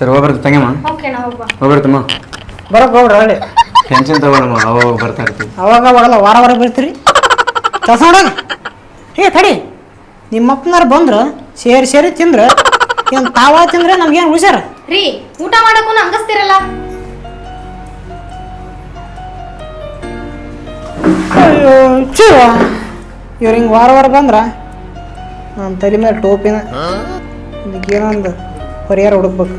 ಸರಿ ಹೋಗ್ಬರ್ತು ತಂಗಮ್ಮ ಓಕೆ ನಾ ಹೋಗ್ಬಾ ಹೋಗ್ಬರ್ತಮ್ಮ ಬರಕ್ ಹೋಗ್ರಿ ಹಳ್ಳಿ. ಟೆನ್ಷನ್ ತಗೊಳಮ್ಮ ಅವಾಗ ಬರ್ತಾ ಇರ್ತೀವಿ ಅವಾಗ ಅವಾಗೆಲ್ಲ ವಾರ ವಾರ ಬೀಳ್ತೀರಿ? ಕೆಲಸ ಏ ತಡಿ. ನಿಮ್ಮ ಅಪ್ಪನಾರು ಬಂದ್ರು ಸೇರಿ ಸೇರಿ ತಿಂದ್ರೆ ಏನು ತಾವ ತಿಂದ್ರೆ ನಮ್ಗೇನು ಹುಷಾರ? ರೀ ಊಟ ಮಾಡಕ್ಕೂ ಹಂಗಸ್ತಿರಲ್ಲ. ಅಯ್ಯೋ ಹಿಂಗ್ ಇವ್ರು ಹಿಂಗೆ ವಾರ ವಾರ ಬಂದ್ರ ನಮ್ಮ ತಲೆ ಮೇಲೆ ಟೋಪಿನ. ಏನೊಂದು ಒಂದು ಪರಿಹಾರ ಹುಡುಕ್ಬೇಕು.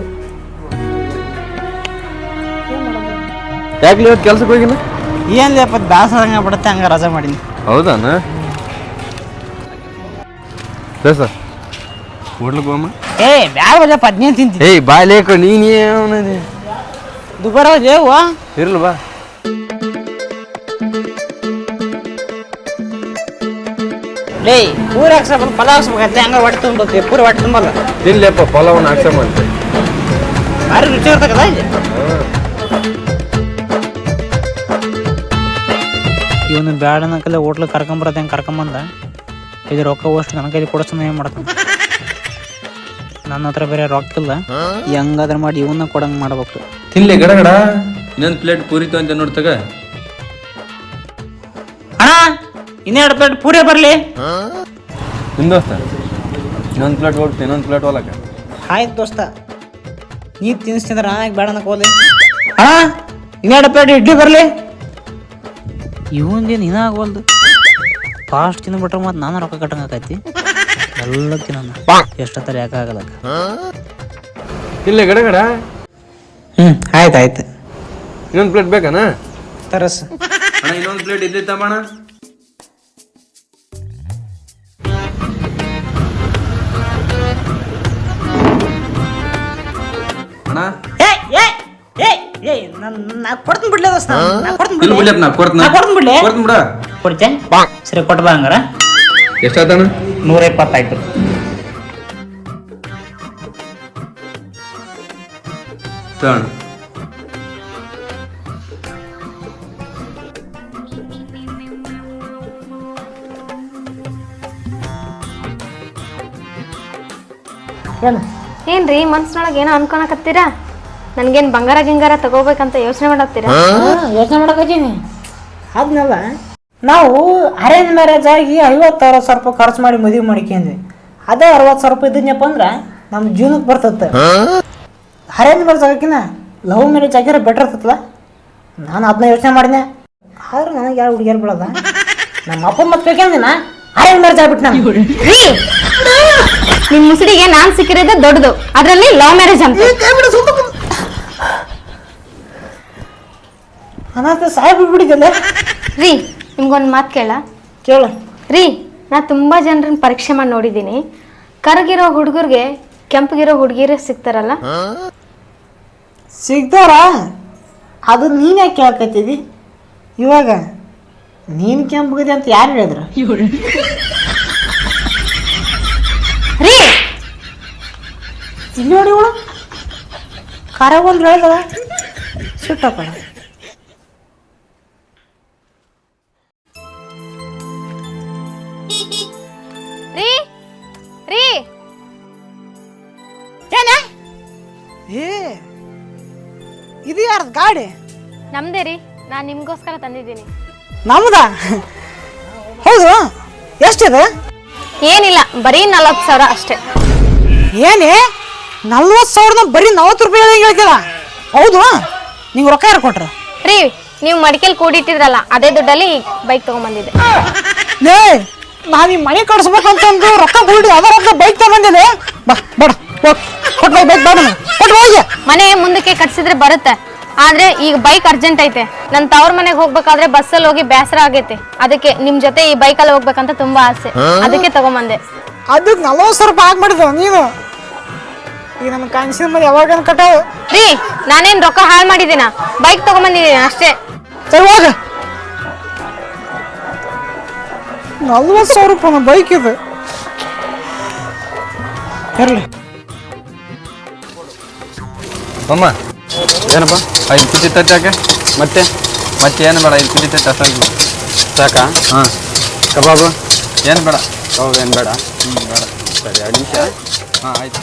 ಯಾಕೆ ಇವತ್ತು ಕೆಲ್ಸಕ್ಕೆ ಹೋಗಿಲ್ಲ? ಏನು ಲೇಪ ದಾಸರಂಗ ಬಿಡುತ್ತೆ ಹಂಗೆ ರಜೆ ಮಾಡೀನಿ. ಹೌದಾನ? ದೋಸ್ತ ಹೋಟ್ಲಿಗೆ ಹೋಗಮ್ಮ. ಏ ಬ್ಯಾಗ ಬಜಪ್ಪ ಹದಿನೈದು ತಿಂತೀನಿ. ಏಯ್ ಬಾ ಲೇಕ ನೀನು ದುಬಾರ ದೇವ ಇರ್ಲಿ ಬಾ. ಲೇ ಪೂರ ಹಾಕ್ಸ್ಬೇಕು ಪಲಾವ್ ಹಾಕ್ಸ್ಬೇಕಂತೆ ಹಂಗೆ ಹೊಟ್ಟೆ ತುಂಬೇಕು ಪೂರ ಹೊಟ್ಟೆ ತುಂಬಲ್ಲ. ತಿನ್ಲೇಪ್ಪ ಪಲಾವನ್ನ ಹಾಕ್ಸಮ್ಮ ಅಂತ. ಭಾರಿ ರುಚಿ ಇರ್ತಕ್ಕದ ಬ್ಯಾಡ ಅನ್ನಕಲ್ಲ ಹೋಟ್ಲ್ ಕರ್ಕೊಂಬರತ್ತೆ ಹೆಂಗೆ ಕರ್ಕೊಂಬಂದ? ಇದು ರೊಕ್ಕ ಅಷ್ಟು ನನ್ನ ಕೈಲಿ ಕೊಡಿಸ್ತಾನೆ ಏನು ಮಾಡ್ತಾನೆ. ನನ್ನ ಹತ್ರ ಬೇರೆ ರೊಕ್ಕ ಇಲ್ಲ. ಹೆಂಗಾದ್ರೆ ಮಾಡಿ ಇವನ್ನ ಕೊಡಂಗೆ ಮಾಡ್ಬೇಕು. ತಿನ್ಲಿ ಗಡಗಡ ಇನ್ನೊಂದು ಪ್ಲೇಟ್ ಪೂರಿ ಅಂತ ನೋಡ್ತಗ ಅಣ್ಣ ಇನ್ನೆರಡು ಪ್ಲೇಟ್ ಪೂರಿ ಬರಲಿ. ನಿಮ್ ದೋಸ್ತ? ಇನ್ನೊಂದು ಪ್ಲೇಟ್ ಹೋಗ್ತೀನಿ ಇನ್ನೊಂದು ಪ್ಲೇಟ್ ಹೋಲಕ ಆಯ್ತು ದೋಸ್ತ. ನೀ ಯಾಕೆ ಬೇಡ ಅನ್ನಕ್ಕೆ ಹೋಗ್ಲಿ ಅಣ್ಣ ಇನ್ನೆರಡು ಪ್ಲೇಟ್ ಇಡ್ಲಿ ಬರಲಿ. ಇವಂದೇನು ಆಗೋಲ್ದು ಫಾಸ್ಟ್ ತಿಂದ್ಬಿಟ್ರೆ ಮತ್ತೆ ನಾನು ರೊಕ್ಕ ಕಟ್ಟಂಗಾಕೈತಿ ಎಲ್ಲ ತಿನ್ನ ಎಷ್ಟೊತ್ತಾರ ಯಾಕೆ ಆಗಲ್ಲ ಇಲ್ಲೇ ಗಡಗಡ ಹ್ಞೂ ಆಯ್ತು ಆಯ್ತು. ಇನ್ನೊಂದು ಪ್ಲೇಟ್ ಬೇಕಾನ? ತರಸ್. ಅಣ್ಣ ಇನ್ನೊಂದು ಪ್ಲೇಟ್ ಇದ್ದಿ ತಗೋಣ ಅಣ್ಣ ನಾ ಕೊಡ್ತೀನಿ ಬಿಡ್ಲೆ ದೋಸ್ತ. ನಾ ಕೊಡ್ತೀನಿ ಇಲ್ಲಿ ಬಿಡ್ಲೆ ಬಿಡ್ಲಪ್ಪ ನಾ ಕೊಡ್ತೀನಿ. ನಾ ಕೊಡ್ತೀನಿ ಬಿಡ್ಲೆ. ಕೊಡ್ತೀನಿ ಬಿಡ. ಕೊಡ್ತೆ? ಸರಿ ಕೊಟ್ಟು ಬಾ ಹಂಗಾರ. ನೂರ ಇಪ್ಪತ್ತಾಯ್ತು ಏನ್ರಿ ಮನ್ಸಿನೊಳಗೆ ಏನೋ ಅನ್ಕೊಳಕತ್ತೀರಾ? ನನ್ಗೇನ್ ಬಂಗಾರ ಗಿಂಗಾರ ತಗೋಬೇಕಂತ ಯೋಚನೆ ಮಾಡತ್ತೀರ? ಯೋಚನೆ ಮಾಡಕತ್ತೀನಿ ಅದ್ನಲ್ಲ ನಾವು ಅರೇಂಜ್ ಮ್ಯಾರೇಜ್ ಆಗಿ ಐವತ್ತು ಅರವತ್ತು ಸಾವಿರ ರೂಪಾಯಿ ಖರ್ಚು ಮಾಡಿ ಮದುವೆ ಮಾಡ್ಕೊಂಡ್ವಿ. ಅದೇ ಅರವತ್ತು ಸಾವಿರ ರೂಪಾಯಿ ಇದ್ದಪ್ಪ ಅಂದ್ರೆ ನಮ್ಮ ಜೀವನಕ್ಕೆ ಬರ್ತತ್ತೆ ಅರೇಂಜ್ ಮ್ಯಾರೇಜ್ ಆಗಕ್ಕಿನ ಲವ್ ಮ್ಯಾರೇಜ್ ಆಗಿರೋ ಬೆಟರ್ ಇರ್ತಲ್ಲ ನಾನು ಅದನ್ನ ಯೋಚನೆ ಮಾಡಿದೆ ಆದ್ರೆ ನನಗೆ ಯಾರು ಹುಡುಗಿಯರು ಬಿಡೋದ ನಮ್ಮ ಅಪ್ಪ ಮತ್ತೆ ಬೇಕಂದಿನ ಅರೇಂಜ್ ಮ್ಯಾರೇಜ್ ಆಗ್ಬಿಟ್ಟು ನಾನು ನಿಮ್ಮ ನಿಮ್ ಮುಸುಡಿಗೆ ನಾನ್ ಸಿಕ್ಕಿರೋದೇ ದೊಡ್ಡದು. ಅದರಲ್ಲಿ ಲವ್ ಮ್ಯಾರೇಜ್ ಅಂತ. ಅನಾಥ ಸಾಯ್ ಬಿಡ್ಬಿಟ್ಟಿದ್ದಲ್ಲ ರೀ ನಿಮ್ಗೊಂದು ಮಾತು ಕೇಳ. ಕೇಳು. ರೀ ನಾ ತುಂಬಾ ಜನರನ್ನ ಪರೀಕ್ಷೆ ಮಾಡಿ ನೋಡಿದ್ದೀನಿ. ಕರಗಿರೋ ಹುಡುಗರಿಗೆ ಕೆಂಪಗಿರೋ ಹುಡುಗಿರೇ ಸಿಗ್ತಾರಲ್ಲ? ಸಿಗ್ತಾರ? ಅದು ನೀನೇ ಯಾಕೆ ಕೇಳಕತ್ತಿದಿ? ಇವಾಗ ನೀನು ಕೆಂಪಗಿದೆ ಅಂತ ಯಾರು ಹೇಳಿದ್ರು? ರೀ! ಇಲ್ಲಿ ನೋಡಿ ಇವಳು. ಖರ ಒಂದು ಹೇಳ್ದವ ಸುಟ್ಟಪ್ಪ ಏ ಇದು ಯಾರ ಗಾಡಿ? ನಮ್ದೇ ರೀ ನಾನು ನಿಮ್ಗೋಸ್ಕರ ತಂದಿದ್ದೀನಿ. ನಮ್ದ? ಹೌದು ಎಷ್ಟಿದೆ? ಏನಿಲ್ಲ ಬರೀ ನಲವತ್ತು ಸಾವಿರ ಅಷ್ಟೇ. ಏನೇ? ನಲ್ವತ್ತು ಸಾವಿರದ ಬರೀ ನಲ್ವತ್ತು ರೂಪಾಯಿ ಹೇಳಿ ಹೇಳ್ತಿಲ್ಲ ಹೌದು ನೀವು ರೊಕ್ಕ ಯಾರು ಕೊಟ್ರು? ರೀ ನೀವು ಮಡಿಕೆಲ್ ಕೂಡಿಟ್ಟಿದ್ರಲ್ಲ ಅದೇ ದುಡ್ಡಲ್ಲಿ ಬೈಕ್ ತಗೊಂಬಂದಿದ್ದೆ. ಲೇ ನಾನು ಈ ಮನೆ ಕಟ್ಸ್ಬೇಕಂತಂದು ರೊಕ್ಕ ಕೂಡಿ ಅದ ರೊಕ್ಕ ಬೈಕ್ ತಗೊಂಡಿದೆ ಬಾ ಬೇಡ ಕೊಟ್ಟು ಬೈಕ್ ಕೊಟ್ಟು ಹೋಗಿ ಮನೆ ಮುಂದಕ್ಕೆ ಕಟ್ಸಿದ್ರೆ ಬರುತ್ತೆ. ಆದ್ರೆ ಈಗ ಬೈಕ್ ಅರ್ಜೆಂಟ್ ಐತೆ. ನನ್ ತವ್ರ ಮನೆಗೆ ಹೋಗ್ಬೇಕಾದ್ರೆ ಬಸ್ಸಲ್ಲಿ ಹೋಗಿ ಬೇಸರ ಆಗೈತೆ. ಅದಕ್ಕೆ ನಿಮ್ ಜೊತೆ ಈ ಬೈಕಲ್ಲಿ ಹೋಗ್ಬೇಕಂತ ತುಂಬಾ ಆಸೆ. ಅದಕ್ಕೆ ತಗೊಂಬಂದೆ. ಅದಕ್ಕೆ ನಲವತ್ತು ಸಾವಿರ ರೂಪಾಯಿ ಆಗ್ಬಿಡ್ದು ನೀನು. ಈಗ ನನ್ನ ಕನ್ಸಿನ ಮೇಲೆ ಯಾವಾಗ ಕಟ್ಟಾವ ರೀ ನಾನೇನ್ ರೊಕ್ಕ ಹಾಳು ಮಾಡಿದ್ದೀನ? ಬೈಕ್ ತಗೊಂಬಂದಿದ್ದೀನಿ ಅಷ್ಟೇ. ಸರಿ ಹೋಗ. ನಲ್ವತ್ತು ಸಾವಿರ ರೂಪಾಯಿ ಬೈಕ್ ಇದು. ಇರಲಿ. ಅಮ್ಮ ಏನಪ್ಪ ಐದು ಕೆ ಜಿ ತಟ್ಟಾಕೆ ಮತ್ತೆ? ಮತ್ತೆ ಏನು ಬೇಡ ಐದು ಕೆ ಜಿ ತಟ್ಟ ಅಷ್ಟಂತ ಸಾಕಾ? ಹಾಂ. ಕಬಾಬು? ಏನು ಬೇಡ. ಕಬಾಬ್ ಏನು ಬೇಡ? ಹ್ಞೂ ಬೇಡ. ಸರಿ ಎರಡು ನಿಮಿಷ. ಹಾಂ ಆಯಿತು.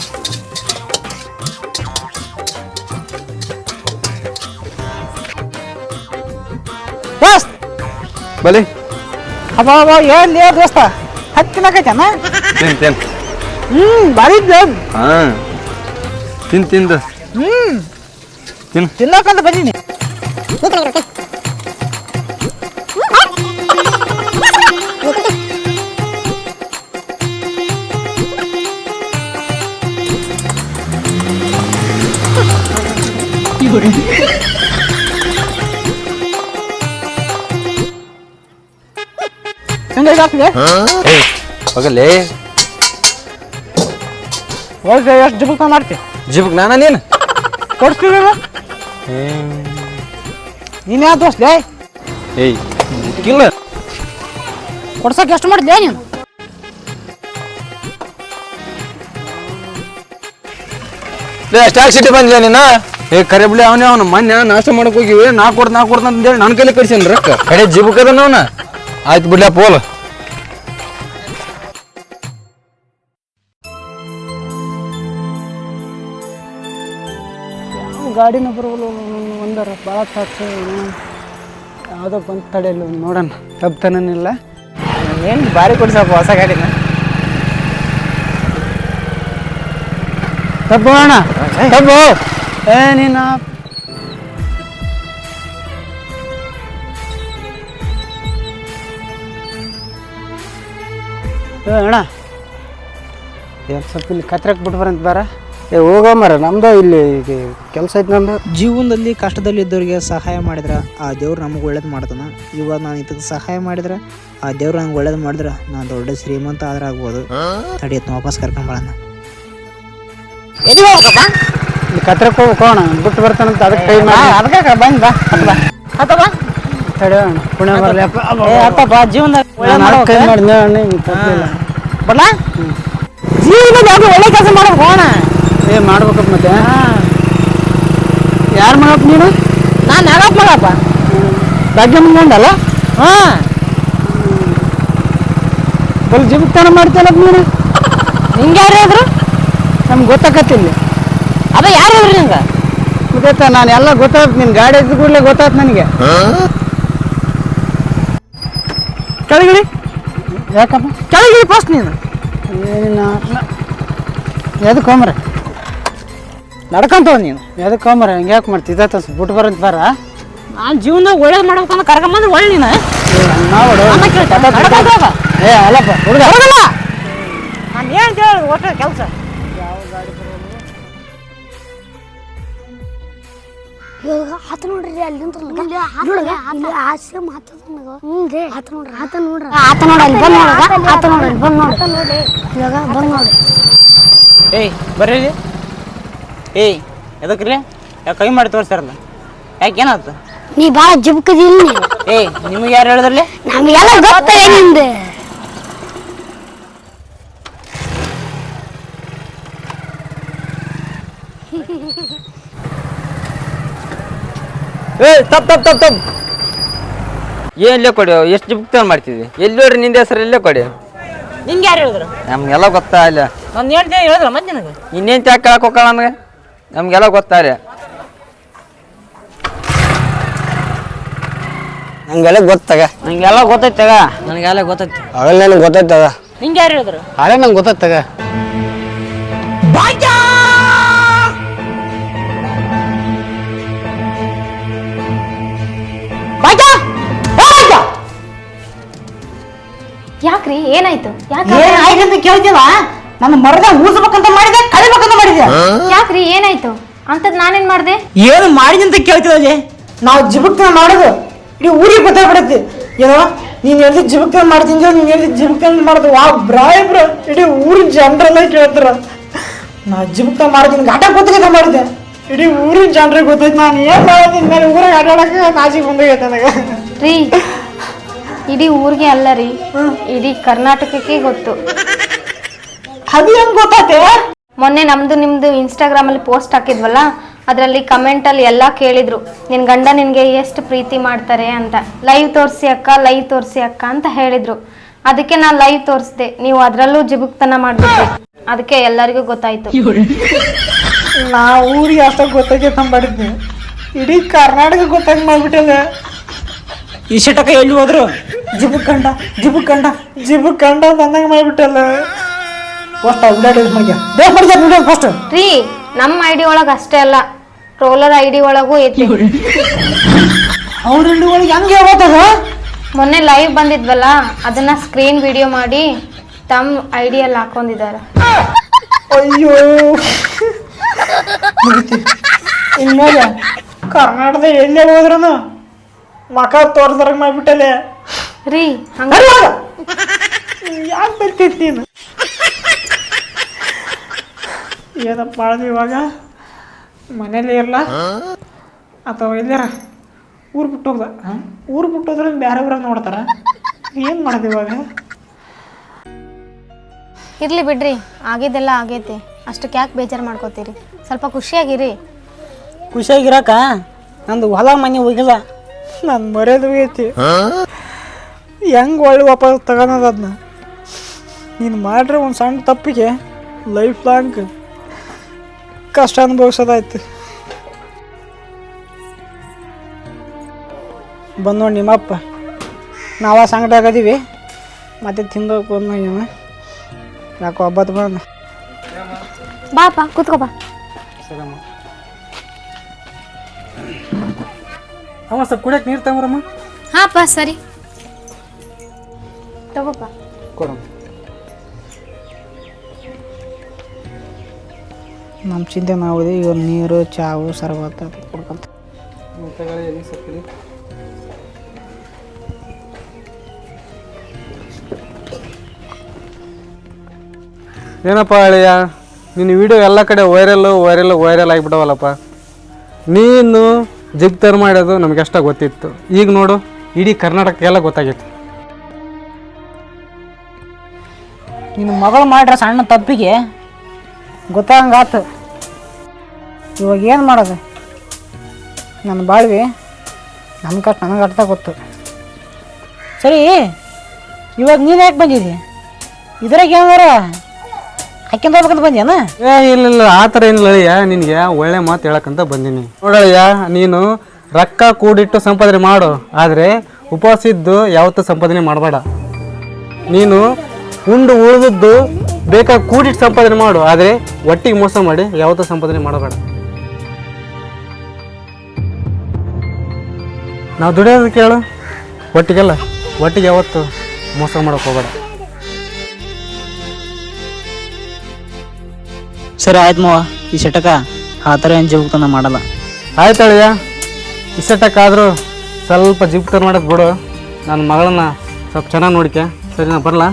ಬಲಿ ಅಬ್ಬಾ ಅಬ್ಬಾ ಎಲ್ಲಿ ದೋಸ್ತ? ಹತ್ತಿನಕೈತನ ತಿನ್ ತಿನ್. ಹ್ಞೂ ಭಾರಿ ಹಾಂ. ತಿನ್ ತಿಂದು. ಹ್ಮ್. ತಿನ್ ತಿನ್ನಕಂತ ಬಂದೀನಿ. ಹೆಂಗಾಗ್ತದೆ ಏಯ್ ಹೋಗಲೇ ಹೋಗಿ ಎಷ್ಟು ಜುಬುಕ್ ಮಾಡ್ತೀವಿ ಜಿಬಕ್ ನಾನ ನೀನು? ಕೊಡ್ತೀವಿ ನೀನ್ ಯಾವ ದೋಸ್ತ ಏಯ್ ಇಲ್ಲ ಕೊಡ್ಸಕ್ ಎಷ್ಟು ಮಾಡಿದ್ಲೇ ನೀನು? ಸ್ಟಾಕ್ ಸಿಟಿ ಬಂದಿಲ್ಲ ನೀನು? ಏ ಕರೆ ಬಿಡಿ ಅವನೇ ಅವನು. ಮೊನ್ನೆ ನಾಷ್ಟ ಮಾಡಕ್ ಹೋಗಿವಿ. ನಾ ಕೊಡ್ ನಾ ಕೊಡ್ತ ಅಂತೇಳಿ ನನ್ನ ಕೈಲಿ ಕಡ್ಸೀನಿ ರೊಕ್ಕ. ಕಡೆ ಜಿಬಕ್ ಅದನ್ನ ಅವನ? ಆಯ್ತು ಬಿಡ್ಲ ಪೋಲ್. ಗಾಡಿನ ಬರೋಲ್ಲ ಒಂದರ ಭಾಳ ತಾಸು ಯಾವುದೋ ಬಂದು ತಡೆಯಲ್ಲ ನೋಡೋಣ. ತಪ್ಪತನಿಲ್ಲ ಏನು ಭಾರಿ ಕೊಡ್ಸಪ್ಪ ಹೊಸ ಗಾಡಿನ. ತಪ್ಪು ಅಣ್ಣ. ತಪ್ಪು. ಏ ನೀನು. ಅಣ್ಣ. ಏನು ಸ್ವಲ್ಪ ಇಲ್ಲಿ ಕತ್ರಕ್ಕೆ ಬಿಟ್ಟು ಬರಂತ ಬಾರ. ಏ ಹೋಗಮ್ಮರ ನಮ್ದು ಇಲ್ಲಿ ಕೆಲಸ ಐತೆ ನಮ್ದು. ಜೀವನದಲ್ಲಿ ಕಷ್ಟದಲ್ಲಿ ಇದ್ದವ್ರಿಗೆ ಸಹಾಯ ಮಾಡಿದ್ರೆ ಆ ದೇವ್ರು ನಮಗೆ ಒಳ್ಳೇದು ಮಾಡ್ತಾನ. ಇವಾಗ ನಾನು ಇದಕ್ಕೆ ಸಹಾಯ ಮಾಡಿದ್ರೆ ಆ ದೇವ್ರು ನಂಗೆ ಒಳ್ಳೇದು ಮಾಡಿದ್ರೆ ನಾನು ದೊಡ್ಡ ಶ್ರೀಮಂತ ಆದ್ರೆ ಆಗ್ಬೋದು. ತಡಿಯತ್ ವಾಪಸ್ ಕರ್ಕೊಂಬರೋಣ ಎಲ್ಲಿ ಇಲ್ಲಿ ಕತ್ರಕ್ಕೆ ಹೋಗ್ಬೇಕು ಅಣ್ಣ ಬಿಟ್ಟು ಬರ್ತಾನಂತ ಅದಕ್ಕೆ ಕೈ ಮಾಡಿ ಅದಕ್ಕೆ ಬಂದ್ ಬಾ ಬಾ ಹತ್ತ ಬಾ. ತಡೆ ಅಣ್ಣ ಪುಣ್ಯ ಬರಲಿ. ಅಪ್ಪ ಏ ಜೀವನದಾಗ ಕೈ. ಮಾಡಿದ್ನೆ ಅಣ್ಣ ಹಿಂಗೆ ಬರ್ಲಾ? ಜೀವನದಾಗ ಒಳ್ಳೆ ಕೆಲಸ ಮಾಡೋಣ ಏ ಮಾಡ್ಬೇಕಪ್ಪ ಮತ್ತೆ. ಯಾರು ಮಾಡಪ್ಪ ನೀನು? ನಾನು ನಾಗಪ್ಪ ಮಗಪ್ಪ. ಭಾಗ್ಯ ಮುಂದಲ್ಲ ಹಾ. ಬಲ್ ಜಿಬುಕ್ತಾನ ಮಾಡ್ತೇನಪ್ಪ ನೀನು? ನಿಂಗೆ ಯಾರು ಹೇಳಿದ್ರು? ನಮ್ಗೆ ಗೊತ್ತಾಗತ್ತಿಲ್ಲ ಅದ ಯಾರು ಹೇಳಿದ್ರು ನಿಂಗೆ? ಗೊತ್ತಾ ನಾನು ಎಲ್ಲ ಗೊತ್ತಾಯ್ತು ನಿನ್ನ ಗಾಡಿ ಇದ್ದ ಕೂಡಲೇ ಗೊತ್ತಾಯ್ತು ನನಗೆ. ಕೆಳಗಿಳಿ. ಯಾಕಪ್ಪ? ಕೆಳಗಿಳಿ ಫಸ್ಟ್ ನೀನು. ಏನಿಲ್ಲ. ಎದಕ್ಕೆ ಹೋಮ್ರೆ ನಡ್ಕೊಂತ ಹೋಗ್ ನೀನು. ಎದಕ್ಕೆ ಹಂಗೆ ಹಿಂಗೆ ಯಾಕೆ ಮಾಡ್ತಿ? ಇದಾತ ಬಿಟ್ಟು ಬರಂತ ಬರ ನಾನು ಜೀವನದಾಗ ಒಳ್ಳೇದು ಮಾಡ್ಬೇಕಂತ ಕರ್ಕೊಂಬಂದ್ರೆ ಒಳ್ಳೆ ನೀನು. ಏ ಅಲ್ಲಪ್ಪ ಹುಡುಗ. ನಾನು ಏನು ಒಟ್ಟು ಕೆಲಸ. ಇವಾಗ ಆತ ನೋಡ್ರಿ ಅಲ್ಲಿ ನೋಡ್ರಿ ಇಲ್ಲಿ ಆಸೆ ಮಾತದ ನನಗ. ಹ್ಞೂ ಆತ ನೋಡ್ರಿ. ಆತ ನೋಡ್ರಿ. ಆತ ನೋಡ ಅಲ್ಲಿ ಬಂದ್ ನೋಡ್ರಿ. ಆತ ನೋಡ್ರಿ ಅಲ್ಲಿ ಬಂದ್ ನೋಡ್ರಿ. ನೋಡಿ ಇವಾಗ ಬಂದ್ ನೋಡ್ರಿ ಏಯ್ ಬರ್ರಿ ಏಯ್ ಎದಕ್ರಿ ಯಾಕೆ ಕೈ ಮಾಡಿ ತೋರಿಸ್ತಾರಲ್ಲ ಯಾಕೆ ಏನಾಯ್ತು? ನೀ ಭಾಳ ಜಿಬ್ಕದಿಲ್ಲ ಏಯ್ ನಿಮಗೆ ಯಾರು ಹೇಳಿದ್ರಲ್ಲಿ? ನಮಗೆಲ್ಲ ಗೊತ್ತಲ್ಲ ನಿಂದು. ಏ ತಪ್ ತಪ್ ತಪ್ ತಪ್. ಕೊಡಿ ಎಷ್ಟು ಜಿಬುಕ್ತಾನ ಮಾಡ್ತಿದ್ವಿ ಎಲ್ಲಿ ನೋಡ್ರಿ ನಿಂದ ಹೆಸರು ಇಲ್ಲೇ ಕೊಡಿ? ನಿಂಗೆ ಯಾರು ಹೇಳಿದ್ರು? ನಮ್ಗೆಲ್ಲ ಗೊತ್ತಾ ಇಲ್ಲ. ಒಂದು ಹೇಳ್ತೀನಿ ಹೇಳಿದ್ರ ಮತ್ತೆ ನಿನಗೆ? ಇನ್ನೇನ್ ತ್ಯಾಕ್ ಕೇಳಕ್ಕೆ ಹೋಗ್ಕಳ ನಮಗೆ? ನಮ್ಗೆಲ್ಲ ಗೊತ್ತಾರೆ. ನಂಗೆಲ್ಲ ಗೊತ್ತಾಗ. ನಂಗೆಲ್ಲ ಗೊತ್ತೈತೆಗ ನನಗೆಲ್ಲ ಗೊತ್ತೈತೆ. ಅವೆಲ್ಲ ನನಗೆ ಗೊತ್ತಾಯ್ತದ ನಿಂಗೆ ಯಾರು ಹೇಳಿದ್ರು? ಅದೇ ನಂಗೆ ಗೊತ್ತಾಯ್ತಗ ಯಾಕ್ರಿ? ಏನಾಯ್ತು? ಯಾಕೆ ಅಂತ ಕೇಳ್ತೀವ ನನ್ನ ಮರದ ಊಸಬೇಕಂತ ಮಾಡಿದೆ ಕಳಿಬೇಕಂತ ಮಾಡಿದೆ. ಯಾಕ್ರಿ ಏನಾಯ್ತು? ಅಂತದ್ ನಾನೇನ್ ಮಾಡಿದೆ? ಏನು ಮಾಡಿದೆ ಅಂತ ಕೇಳ್ತಿದ್ದೆ ನಾವು ಜಿಬುಕ್ತನ ಮಾಡೋದು. ಇಡೀ ಊರಿಗೆ ಗೊತ್ತಾಗ್ಬಿಡತ್ತೆ. ಏನೋ ನೀನ್ ಎಲ್ಲಿ ಜಿಬುಕ್ತನ ಮಾಡ್ತೀನಿ ನೀನ್ ಎಲ್ಲಿ ಜಿಬುಕ್ತನ ಮಾಡೋದು. ವಾ ಬ್ರಾಯ್ ಬ್ರ ಇಡೀ ಊರಿನ ಜನರೆಲ್ಲ ಕೇಳ್ತಾರ. ನಾ ಜಿಬುಕ್ತ ಮಾಡ್ತೀನಿ ಘಾಟ ಗೊತ್ತಿಗೆ ಮಾಡಿದೆ. ಇಡೀ ಊರಿನ ಜನರಿಗೆ ಗೊತ್ತೈತೆ ನಾನು ಏನ್ ಮಾಡಿದ್ದೀನಿ ಮೇಲೆ ಊರಾಗ ಆಟಾಡಕ್ಕೆ ನಾಚಿಗೆ ಬಂದೋಗೈತೆ ನನಗೆ. ರೀ ಇಡೀ ಊರಿಗೆ ಅಲ್ಲ ರೀ ಇಡೀ ಕರ್ನಾಟಕಕ್ಕೆ ಗೊತ್ತು. ಅದು ಹೆಂಗ್ ಗೊತ್ತಾತೆ? ಮೊನ್ನೆ ನಮ್ದು ನಿಮ್ದು ಇನ್ಸ್ಟಾಗ್ರಾಮ್ ಅಲ್ಲಿ ಪೋಸ್ಟ್ ಹಾಕಿದ್ವಲ್ಲ ಅದರಲ್ಲಿ ಕಮೆಂಟ್ ಅಲ್ಲಿ ಎಲ್ಲಾ ಕೇಳಿದ್ರು ನಿನ್ ಗಂಡ ನಿನ್ಗೆ ಎಷ್ಟು ಪ್ರೀತಿ ಮಾಡ್ತಾರೆ ಅಂತ. ಲೈವ್ ತೋರಿಸಿ ಅಕ್ಕ ಲೈವ್ ತೋರಿಸಿ ಅಕ್ಕ ಅಂತ ಹೇಳಿದ್ರು. ಅದಕ್ಕೆ ನಾನು ಲೈವ್ ತೋರಿಸ್ದೆ ನೀವು ಅದ್ರಲ್ಲೂ ಜಿಬುಕ್ತನ ಮಾಡ್ಬಿಟ್ರಿ. ಅದಕ್ಕೆ ಎಲ್ಲರಿಗೂ ಗೊತ್ತಾಯ್ತು. ನಾ ಊರಿಗೆ ಅಷ್ಟ ಗೊತ್ತಾಗೆ ಮಾಡಿದ್ನಿ ಇಡೀ ಕರ್ನಾಟಕ ಗೊತ್ತಾಗ ಮಾಡ್ಬಿಟ್ಟದ. ಈ ಶಟಕ ಎಲ್ಲಿ ಹೋದ್ರು? ಜಿಬುಕ್ ಕಂಡ ಜಿಬುಕ್ ಕಂಡ ಜಿಬುಕ್ ಕಂಡ ಅಂದಂಗೆ ಮಾಡಿಬಿಟ್ಟಲ್ಲ. First video ಮಾಡ್ಯ? ಬೇಗ ಮಾಡ್ಯ ವಿಡಿಯೋ ಫಸ್ಟ್ ರೀ ನಮ್ಮ ಐಡಿ ಒಳಗೆ ಅಷ್ಟೇ ಅಲ್ಲ ಟ್ರೋಲರ್ ಐಡಿ ಒಳಗೂ ಐತಿ. ಅವ್ರ ಒಳಗೆ ಹೆಂಗೆ ಹೇಳ್ಬೋದದ ಮೊನ್ನೆ ಲೈವ್ ಬಂದಿದ್ವಲ್ಲ ಅದನ್ನ ಸ್ಕ್ರೀನ್ ವಿಡಿಯೋ ಮಾಡಿ ತಮ್ಮ ಐಡಿಯಲ್ಲಿ ಡಿಯಲ್ಲಿ ಹಾಕೊಂಡಿದ್ದಾರೆ ಅಯ್ಯೋ. ಇನ್ಮೇಲೆ ಕರ್ನಾಟಕದ ಎಲ್ಲೇ ಹೋದ್ರನು ಮಕ ತೋರ್ಸರಂಗ್ ಮಾಡ್ಬಿಟ್ಟಲೆ. ರೀ ಹಂಗ ಯಾಕೆ ಬರ್ತಿದ್ ನೀನು ಏನಪ್ಪ ಅದು ಇವಾಗ ಮನೇಲಿ ಇರಲ್ಲ ಅಥವಾ ಇಲ್ಲ ಊರು ಬಿಟ್ಟು ಹೋಗ್ದ. ಊರು ಬಿಟ್ಟು ಹೋದ್ರೆ ಬೇರೆ ಊರಾಗ ನೋಡ್ತಾರೆ. ಏನು ಮಾಡೋದು ಇವಾಗ? ಇರಲಿ ಬಿಡ್ರಿ ಆಗಿದ್ದೆಲ್ಲ ಆಗೈತಿ. ಅಷ್ಟಕ್ಕೆ ಯಾಕೆ ಬೇಜಾರು ಮಾಡ್ಕೋತೀರಿ? ಸ್ವಲ್ಪ ಖುಷಿಯಾಗಿರಿ. ಖುಷಿಯಾಗಿರಾಕ? ನಂದು ಹೊಲ ಮನೆ ಹೋಗಿಲ್ಲ ನಾನು ಮರೆಯೋದು ಐತಿ ಹೆಂಗೆ ಒಳ್ಳೆ ವಾಪಸ್ ತಗೋಣದ ಅದನ್ನ ನೀನು ಮಾಡ್ರೆ ಒಂದು ಸಣ್ಣ ತಪ್ಪಿಗೆ ಲೈಫ್ ಲಾಂಗ್ ಕಷ್ಟ ಅನುಭವಿಸೋದಾಯ್ತು. ಬಂದು ನೋಡಿ ನಿಮ್ಮಪ್ಪ ನಾವ ಸಂಗಟ ಆಗದೀವಿ. ಮತ್ತೆ ತಿಂದೋಗಿ ಬಂದು ನಿಮ್ಮ ಯಾಕೋ ಒಬ್ಬತ್ತು ಬಂದ. ಬಾಪ ಕೂತ್ಕೋ ಬಾ. ಅವ ಸ್ವಲ್ಪ ಕುಡಿಯಕ್ಕೆ ನೀರು ತಗೊಂಬರಮ್ಮ ಹಾಪ ಸರಿ. ತಗೋಪ ಕೊಡು ನಮ್ಮ ಚಿಂತೆ ಮಾಡಿ ಇವ್ರು ನೀರು ಚಾವು ಸರ್ವತ್ತ ಕೊಡ್ಕೊಂತ. ಏನಪ್ಪ ಅಳಿಯ? ನಿನ್ನ ವಿಡಿಯೋ ಎಲ್ಲ ಕಡೆ ವೈರಲ್ಲು ವೈರಲ್ ವೈರಲ್ ಆಗಿಬಿಡವಲ್ಲಪ್ಪ ನೀನು ಜಿಗ್ತರ್ ಮಾಡೋದು ನಮ್ಗೆ ಅಷ್ಟ ಗೊತ್ತಿತ್ತು. ಈಗ ನೋಡು ಇಡೀ ಕರ್ನಾಟಕಕ್ಕೆಲ್ಲ ಗೊತ್ತಾಗಿತ್ತು. ನಿನ್ನ ಮಗಳು ಮಾಡ್ರ ಸಣ್ಣ ತಪ್ಪಿಗೆ ಗೊತ್ತಾಗಂಗಾತು. ಇವಾಗ ಏನು ಮಾಡೋದು? ನನ್ನ ಬಾಳ್ವಿ ನನ್ನ ಕಷ್ಟ ನನಗೆ ಅರ್ಥ ಗೊತ್ತು. ಸರಿ, ಇವಾಗ ನೀನು ಯಾಕೆ ಬಂದಿದ್ದಿ? ಇದ್ರಾಗ ಏನಾರ ಹಾಕ್ಯಂತ ಹೋಗ್ಬೇಕಂತ ಬಂದ್ಯಾನ? ಏ, ಇಲ್ಲ ಇಲ್ಲ, ಆ ಥರ ಏನಿಲ್ಲ ಅಳಿಯ. ನಿನಗೆ ಒಳ್ಳೆ ಮಾತು ಹೇಳಕ್ಕಂತ ಬಂದೀನಿ. ನೋಡಳಿಯ ನೀನು ರೊಕ್ಕ ಕೂಡಿಟ್ಟು ಸಂಪಾದನೆ ಮಾಡು. ಆದರೆ ಉಪವಾಸಿದ್ದು ಯಾವತ್ತೂ ಸಂಪಾದನೆ ಮಾಡಬೇಡ. ನೀನು ಉಂಡು ಉಳಿದದ್ದು ಬೇಕಾದ ಕೂಡಿಟ್ಟು ಸಂಪಾದನೆ ಮಾಡು ಆದರೆ ಒಟ್ಟಿಗೆ ಮೋಸ ಮಾಡಿ ಯಾವತ್ತೂ ಸಂಪಾದನೆ ಮಾಡಬೇಡ. ನಾವು ದುಡಿಯೋದು ಕೇಳು ಒಟ್ಟಿಗೆಲ್ಲ ಒಟ್ಟಿಗೆ ಯಾವತ್ತು ಮೋಸ ಮಾಡೋಕೆ ಹೋಗಬೇಡ. ಸರಿ ಆಯ್ತು ಮಾವ ಈ ಶಟಕ ಆ ಥರ ಏನು ಜೀವಕ್ತನ ಮಾಡಲ್ಲ. ಆಯ್ತಳಿಯ ಇಷ್ಟಕ್ಕಾದರೂ ಸ್ವಲ್ಪ ಜೀವಕ್ತನ ಮಾಡೋದು ಬಿಡು. ನನ್ನ ಮಗಳನ್ನ ಸ್ವಲ್ಪ ಚೆನ್ನಾಗಿ ನೋಡಿಕೆ. ಸರಿ ನಾನು ಬರಲಾ?